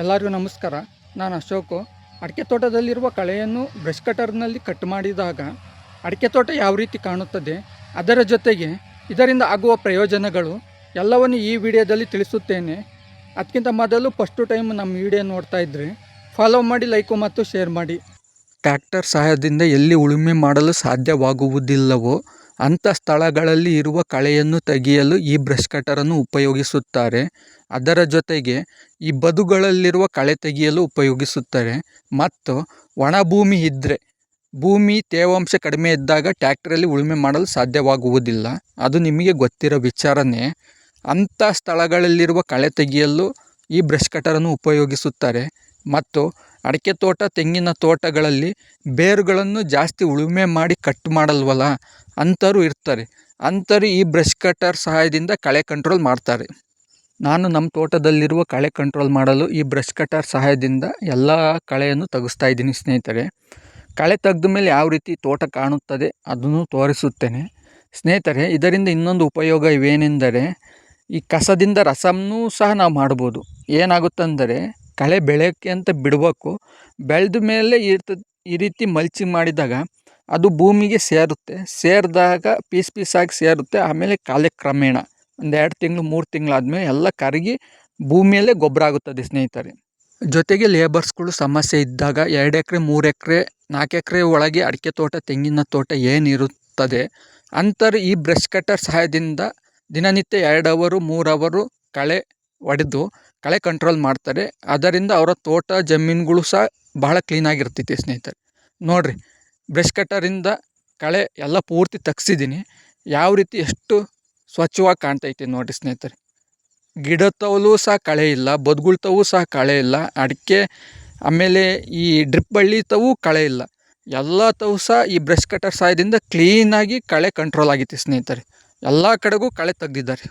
ಎಲ್ಲರಿಗೂ ನಮಸ್ಕಾರ. ನಾನು ಅಶೋಕು. ಅಡಿಕೆ ತೋಟದಲ್ಲಿರುವ ಕಳೆಯನ್ನು ಬ್ರಷ್ ಕಟರ್ನಲ್ಲಿ ಕಟ್ ಮಾಡಿದಾಗ ಅಡಿಕೆ ತೋಟ ಯಾವ ರೀತಿ ಕಾಣುತ್ತದೆ? ಅದರ ಜೊತೆಗೆ ಇದರಿಂದ ಆಗುವ ಪ್ರಯೋಜನಗಳು ಎಲ್ಲವನ್ನು ಈ ವಿಡಿಯೋದಲ್ಲಿ ತಿಳಿಸುತ್ತೇನೆ. ಅದಕ್ಕಿಂತ ಮೊದಲು ಫಸ್ಟು ಟೈಮ್ ನಮ್ಮ ವಿಡಿಯೋ ನೋಡ್ತಾ ಇದ್ದರೆ ಫಾಲೋ ಮಾಡಿ ಲೈಕು ಮತ್ತು ಶೇರ್ ಮಾಡಿ. ಟ್ರ್ಯಾಕ್ಟರ್ ಸಹಾಯದಿಂದ ಎಲ್ಲಿ ಉಳುಮೆ ಮಾಡಲು ಸಾಧ್ಯವಾಗುವುದಿಲ್ಲವೋ ಅಂಥ ಸ್ಥಳಗಳಲ್ಲಿ ಇರುವ ಕಳೆಯನ್ನು ತೆಗೆಯಲು ಈ ಬ್ರಷ್ ಕಟರನ್ನು ಉಪಯೋಗಿಸುತ್ತಾರೆ. ಅದರ ಜೊತೆಗೆ ಈ ಬದುಗಳಲ್ಲಿರುವ ಕಳೆ ತೆಗೆಯಲು ಉಪಯೋಗಿಸುತ್ತಾರೆ. ಮತ್ತು ಒಣ ಭೂಮಿ ಇದ್ದರೆ ಭೂಮಿ ತೇವಾಂಶ ಕಡಿಮೆ ಇದ್ದಾಗ ಟ್ಯಾಕ್ಟ್ರಲ್ಲಿ ಉಳುಮೆ ಮಾಡಲು ಸಾಧ್ಯವಾಗುವುದಿಲ್ಲ. ಅದು ನಿಮಗೆ ಗೊತ್ತಿರೋ ವಿಚಾರನೇ. ಅಂಥ ಸ್ಥಳಗಳಲ್ಲಿರುವ ಕಳೆ ತೆಗೆಯಲು ಈ ಬ್ರಷ್ ಕಟರನ್ನು ಉಪಯೋಗಿಸುತ್ತಾರೆ. ಮತ್ತು ಅಡಿಕೆ ತೋಟ ತೆಂಗಿನ ತೋಟಗಳಲ್ಲಿ ಬೇರುಗಳನ್ನು ಜಾಸ್ತಿ ಉಳುಮೆ ಮಾಡಿ ಕಟ್ ಮಾಡಲ್ವಲ್ಲ? ಅಂಥವ್ರು ಇರ್ತಾರೆ. ಅಂಥವ್ರು ಈ ಬ್ರಷ್ ಕಟರ್ ಸಹಾಯದಿಂದ ಕಳೆ ಕಂಟ್ರೋಲ್ ಮಾಡ್ತಾರೆ. ನಾನು ನಮ್ಮ ತೋಟದಲ್ಲಿರುವ ಕಳೆ ಕಂಟ್ರೋಲ್ ಮಾಡಲು ಈ ಬ್ರಷ್ ಕಟರ್ ಸಹಾಯದಿಂದ ಎಲ್ಲ ಕಳೆಯನ್ನು ತೆಗೆಸ್ತಾ ಇದ್ದೀನಿ ಸ್ನೇಹಿತರೆ. ಕಳೆ ತೆಗೆದ ಮೇಲೆ ಯಾವ ರೀತಿ ತೋಟ ಕಾಣುತ್ತದೆ ಅದನ್ನು ತೋರಿಸುತ್ತೇನೆ. ಸ್ನೇಹಿತರೆ, ಇದರಿಂದ ಇನ್ನೊಂದು ಉಪಯೋಗ ಇವೇನೆಂದರೆ ಈ ಕಸದಿಂದ ರಸಮನ್ನೂ ಸಹ ನಾವು ಮಾಡ್ಬೋದು. ಏನಾಗುತ್ತಂದರೆ ಕಳೆ ಬೆಳೆಯೋಕ್ಕೆ ಅಂತ ಬಿಡಬೇಕು. ಬೆಳೆದ ಮೇಲೆ ಇರ್ತದೆ ಈ ರೀತಿ ಮಲ್ಚಿಂಗ್ ಮಾಡಿದಾಗ ಅದು ಭೂಮಿಗೆ ಸೇರುತ್ತೆ. ಸೇರಿದಾಗ ಪೀಸ್ ಪೀಸಾಗಿ ಸೇರುತ್ತೆ. ಆಮೇಲೆ ಕಾಲಕ್ರಮೇಣ ಒಂದು ಎರಡು ತಿಂಗಳು, ಮೂರು ತಿಂಗಳಾದಮೇಲೆ ಎಲ್ಲ ಕರಗಿ ಭೂಮಿಯಲ್ಲೇ ಗೊಬ್ಬರ ಆಗುತ್ತದೆ ಸ್ನೇಹಿತರೆ. ಜೊತೆಗೆ ಲೇಬರ್ಸ್ಗಳು ಸಮಸ್ಯೆ ಇದ್ದಾಗ ಎರಡು ಎಕರೆ, ಮೂರು ಎಕರೆ, ನಾಲ್ಕು ಎಕರೆ ಒಳಗೆ ಅಡಿಕೆ ತೋಟ, ತೆಂಗಿನ ತೋಟ ಏನಿರುತ್ತದೆ ಅಂಥವ್ರು ಈ ಬ್ರಷ್ ಕಟ್ಟರ್ ಸಹಾಯದಿಂದ ದಿನನಿತ್ಯ ಎರಡು ಅವರು, ಮೂರು ಅವರು ಕಳೆ ಹೊಡೆದು ಕಳೆ ಕಂಟ್ರೋಲ್ ಮಾಡ್ತಾರೆ. ಅದರಿಂದ ಅವರ ತೋಟ, ಜಮೀನುಗಳು ಸಹ ಬಹಳ ಕ್ಲೀನಾಗಿರ್ತೈತಿ ಸ್ನೇಹಿತರೆ. ನೋಡಿರಿ ಬ್ರಷ್ ಕಟ್ಟರಿಂದ ಕಳೆ ಎಲ್ಲ ಪೂರ್ತಿ ತೆಗ್ಸಿದ್ದೀನಿ. ಯಾವ ರೀತಿ ಎಷ್ಟು ಸ್ವಚ್ಛವಾಗಿ ಕಾಣ್ತೈತಿ ನೋಡಿರಿ ಸ್ನೇಹಿತರೆ. ಗಿಡದವಲ್ಲೂ ಸಹ ಕಳೆ ಇಲ್ಲ ಬದುಗುಳ್ತವೂ ಸಹ ಕಳೆ ಇಲ್ಲ. ಅಡಿಕೆ, ಆಮೇಲೆ ಈ ಡ್ರಿಪ್ ಬಳ್ಳಿತವೂ ಕಳೆ ಇಲ್ಲ. ಎಲ್ಲ ತವು ಸಹ ಈ ಬ್ರಷ್ ಕಟ್ಟರ್ ಸಹಾಯದಿಂದ ಕ್ಲೀನಾಗಿ ಕಳೆ ಕಂಟ್ರೋಲ್ ಆಗೈತಿ ಸ್ನೇಹಿತರೆ. ಎಲ್ಲ ಕಡೆಗೂ ಕಳೆ ತೆಗ್ದಿದ್ದಾರೆ.